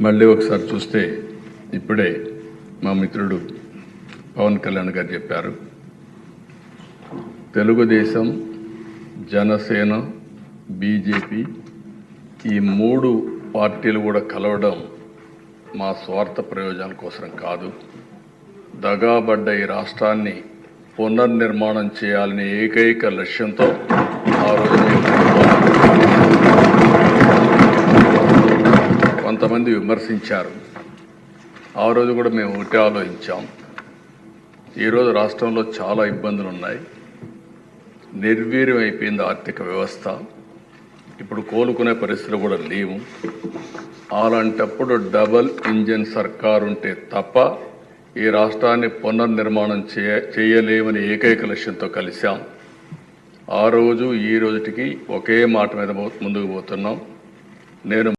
మళ్ళీ ఒకసారి చూస్తే ఇప్పుడే మా మిత్రుడు పవన్ కళ్యాణ్ గారు చెప్పారు. తెలుగుదేశం జనసేన బీజేపీ ఈ మూడు పార్టీలు కూడా కలవడం మా స్వార్థ ప్రయోజనం కోసం కాదు. దగాబడ్డ ఈ రాష్ట్రాన్ని పునర్నిర్మాణం చేయాలనే ఏకైక లక్ష్యంతో చాలామంది విమర్శించారు. ఆ రోజు కూడా మేము ఒకటే ఆలోచించాం. ఈరోజు రాష్ట్రంలో చాలా ఇబ్బందులు ఉన్నాయి నిర్వీర్యం అయిపోయింది ఆర్థిక వ్యవస్థ. ఇప్పుడు కోలుకునే పరిస్థితులు కూడా లేవు. అలాంటప్పుడు డబల్ ఇంజిన్ సర్కార్ ఉంటే తప్ప ఈ రాష్ట్రాన్ని పునర్నిర్మాణం చేయ చేయలేమని ఏకైక లక్ష్యంతో కలిశాం. ఆ రోజు ఈ రోజుటికి ఒకే మాట మీద ముందుకు పోతున్నాం. నేను